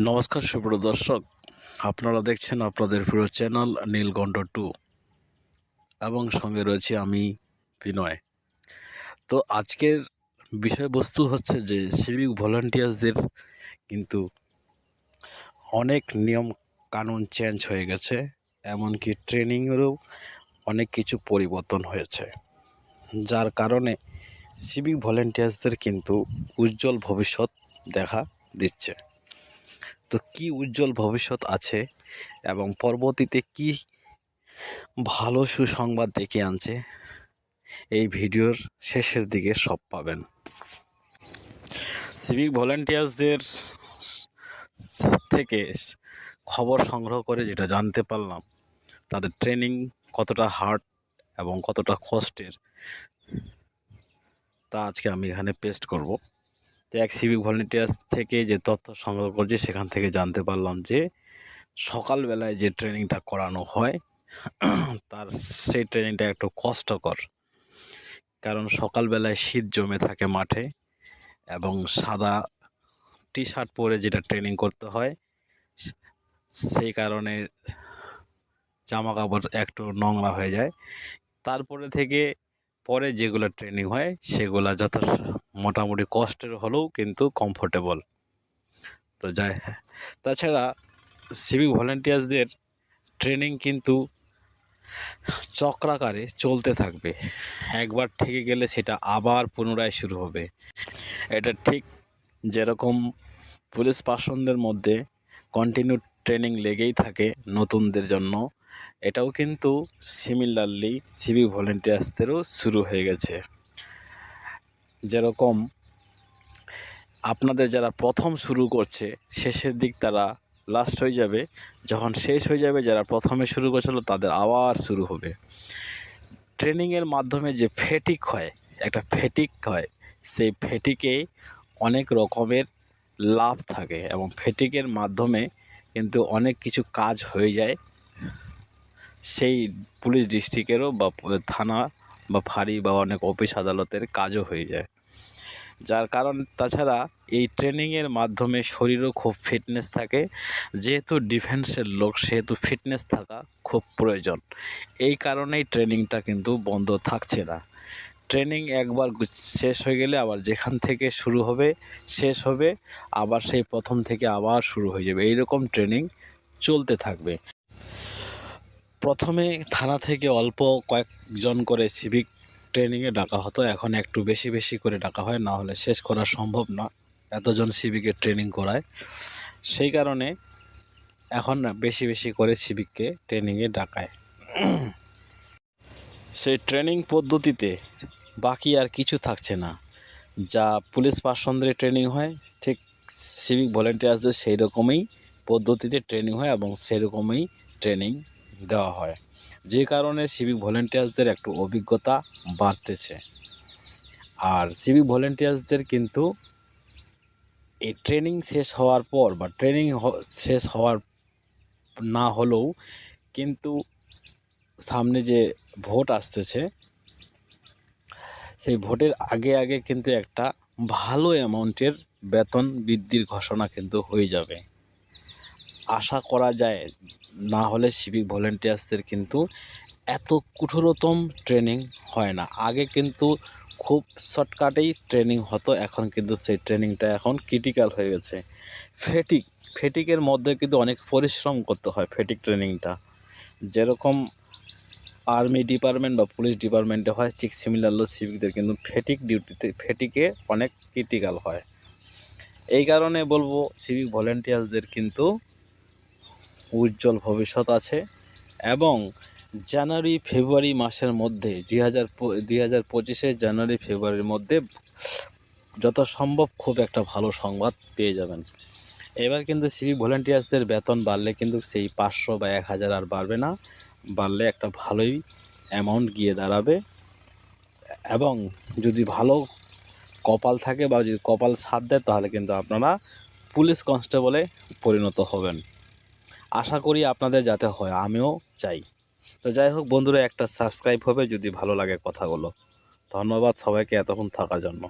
নমস্কার, সুপ্রিয় দর্শক। আপনারা দেখছেন আপনাদের প্রিয় চ্যানেল নীলকণ্ঠ টু। এবং সঙ্গে রয়েছে আমি বিনয়। তো আজকের বিষয়বস্তু হচ্ছে যে সিভিক ভলান্টিয়ার্সদের কিন্তু অনেক নিয়ম কানুন চেঞ্জ হয়ে গেছে, এমনকি ট্রেনিংয়েরও অনেক কিছু পরিবর্তন হয়েছে। যার কারণে সিভিক ভলেন্টিয়ার্সদের কিন্তু উজ্জ্বল ভবিষ্যৎ দেখা দিচ্ছে। তো কি উজ্জ্বল ভবিষ্যৎ আছে এবং পরবর্তীতে কি ভালো সুসংবাদ ডেকে আনছে, এই ভিডিওর শেষের দিকে সব পাবেন। সিভিক ভলেন্টিয়ার্সদের থেকে খবর সংগ্রহ করে যেটা জানতে পারলাম, তাদের ট্রেনিং কতটা হার্ড এবং কতটা কষ্টের তা আজকে আমি এখানে পেস্ট করব। তো এক সিভিক ভলেন্টিয়ার্স থেকে যে তথ্য সংগ্রহ করছে, সেখান থেকে জানতে পারলাম যে সকালবেলায় যে ট্রেনিংটা করানো হয়, তার সেই ট্রেনিংটা একটু কষ্টকর। কারণ সকালবেলায় শীত জমে থাকে মাঠে এবং সাদা টি শার্ট পরে যেটা ট্রেনিং করতে হয়, সেই কারণে জামা কাপড় একটু নোংরা হয়ে যায়। তারপরে থেকে পরে যেগুলো ট্রেনিং হয়, সেগুলো যত মোটামুটি কষ্টের হলেও কিন্তু কমফোর্টেবল তো যাই হ্যাঁ তাছাড়া সিভিক ভলেন্টিয়ার্সদের ট্রেনিং কিন্তু চক্রাকারে চলতে থাকবে। একবার ঠেকে গেলে সেটা আবার পুনরায় শুরু হবে। এটা ঠিক যেরকম পুলিশ পার্সনদের মধ্যে কন্টিনিউ ট্রেনিং লেগেই থাকে নতুনদের জন্য। এটাও কিন্তু সিমিলারলি সিভিক ভলেন্টিয়ার্সদেরও শুরু হয়ে গেছে। যেরকম আপনাদের যারা প্রথম শুরু করছে, শেষের দিক তারা লাস্ট হয়ে যাবে। যখন শেষ হয়ে যাবে, যারা প্রথমে শুরু করেছিল, তাদের আবার শুরু হবে। ট্রেনিংয়ের মাধ্যমে যে ফেটিক হয়, একটা ফেটিক হয়, সেই ফেটিকে অনেক রকমের লাভ থাকে এবং ফেটিকের মাধ্যমে কিন্তু অনেক কিছু কাজ হয়ে যায়। সেই পুলিশ ডিস্ট্রিক্টেরও বা থানা বা ফাঁড়ি বা অনেক অফিস আদালতের কাজও হয়ে যায়। যার কারণ তাছাড়া এই ট্রেনিংয়ের মাধ্যমে শরীরও খুব ফিটনেস থাকে। যেহেতু ডিফেন্সের লোক, সেহেতু ফিটনেস থাকা খুব প্রয়োজন। এই কারণেই ট্রেনিংটা কিন্তু বন্ধ থাকছে না। ট্রেনিং একবার শেষ হয়ে গেলে আবার যেখান থেকে শুরু হবে, শেষ হবে, আবার সেই প্রথম থেকে আবার শুরু হয়ে যাবে। এইরকম ট্রেনিং চলতে থাকবে। প্রথমে থানা থেকে অল্প কয়েকজন করে সিভিক ট্রেনিংয়ে ডাকা হতো। এখন একটু বেশি বেশি করে ডাকা হয়, না হলে শেষ করা সম্ভব না। এতজন সিভিকের ট্রেনিং করায়। সেই কারণে এখন বেশি বেশি করে সিভিককে ট্রেনিংয়ে ডাকায়। সেই ট্রেনিং পদ্ধতিতে বাকি আর কিছু থাকছে না। যা পুলিশ পার্সনদের ট্রেনিং হয়, ঠিক সিভিক ভলেন্টিয়ার্সদের সেই রকমই পদ্ধতিতে ট্রেনিং হয় এবং সেরকমই ট্রেনিং দেওয়া হয়। যে কারণে সিভিক ভলেন্টিয়ার্সদের একটু অভিজ্ঞতা বাড়তেছে। আর সিভিক ভলেন্টিয়ার্সদের কিন্তু এই ট্রেনিং শেষ হওয়ার পর বা ট্রেনিং শেষ হওয়ার না হলেও কিন্তু সামনে যে ভোট আসতেছে, সেই ভোটের আগে আগে কিন্তু একটা ভালো অ্যামাউন্টের বেতন বৃদ্ধির ঘোষণা কিন্তু হয়ে যাবে। আশা করা যায়, না হলে সিভিক ভলেন্টিয়ার্সদের কিন্তু এত কঠোরতম ট্রেনিং হয় না। আগে কিন্তু খুব শর্টকাটেই ট্রেনিং হতো, এখন কিন্তু সেই ট্রেনিংটা এখন ক্রিটিক্যাল হয়ে গেছে। ফেটিক ফেটিকের মধ্যে কিন্তু অনেক পরিশ্রম করতে হয় ফেটিক ট্রেনিংটা যেরকম আর্মি ডিপার্টমেন্ট বা পুলিশ ডিপার্টমেন্টে হয়, ঠিক সিমিলারলি সিভিকদের কিন্তু ফেটিক ডিউটিতে ফেটিকে অনেক ক্রিটিক্যাল হয়। এই কারণে বলব সিভিক ভলেন্টিয়ার্সদের কিন্তু উজ্জ্বল ভবিষ্যৎ আছে এবং জানুয়ারি, ফেব্রুয়ারি মাসের মধ্যে দুই হাজার দুই হাজার পঁচিশে জানুয়ারি, ফেব্রুয়ারির মধ্যে যত সম্ভব খুব একটা ভালো সংবাদ পেয়ে যাবেন। এবার কিন্তু সিভিক ভলেন্টিয়ার্সদের বেতন বাড়লে কিন্তু সেই পাঁচশো বা এক হাজার আর বাড়বে না। বাড়লে একটা ভালোই অ্যামাউন্ট গিয়ে দাঁড়াবে। এবং যদি ভালো কপাল থাকে বা যদি কপাল সাথ দেয়, তাহলে কিন্তু আপনারা পুলিশ কনস্টেবলে পরিণত হবেন। আশা করি আপনাদের যাতে হয়, আমিও চাই। তো যাই হোক বন্ধুরা, একটা সাবস্ক্রাইব হবে যদি ভালো লাগে কথাগুলো। ধন্যবাদ সবাইকে, এতক্ষণ থাকার জন্য।